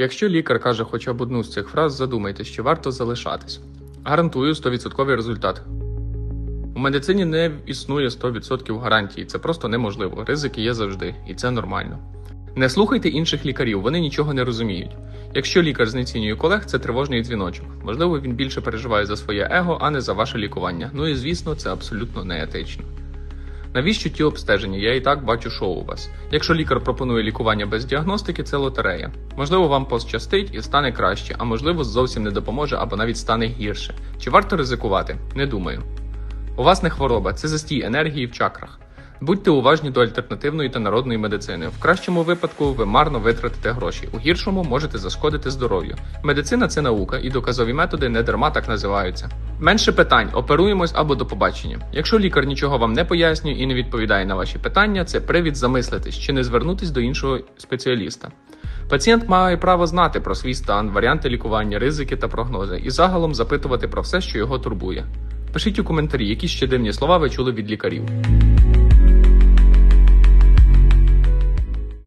Якщо лікар каже хоча б одну з цих фраз, задумайтесь, чи варто залишатись. Гарантую 100% результат. У медицині не існує 100% гарантії, це просто неможливо. Ризики є завжди, і це нормально. Не слухайте інших лікарів, вони нічого не розуміють. Якщо лікар знецінює колег, це тривожний дзвіночок. Можливо, він більше переживає за своє его, а не за ваше лікування. Ну і звісно, це абсолютно неетично. Навіщо ті обстеження? Я і так бачу, що у вас. Якщо лікар пропонує лікування без діагностики, це лотерея. Можливо, вам пощастить і стане краще, а можливо, зовсім не допоможе або навіть стане гірше. Чи варто ризикувати? Не думаю. У вас не хвороба, це застій енергії в чакрах. Будьте уважні до альтернативної та народної медицини. В кращому випадку ви марно витратите гроші, у гіршому можете зашкодити здоров'ю. Медицина це наука, і доказові методи не дарма так називаються. Менше питань, оперуємось або до побачення. Якщо лікар нічого вам не пояснює і не відповідає на ваші питання, це привід замислитись чи не звернутись до іншого спеціаліста. Пацієнт має право знати про свій стан, варіанти лікування, ризики та прогнози, і загалом запитувати про все, що його турбує. Пишіть у коментарі, які ще дивні слова ви чули від лікарів.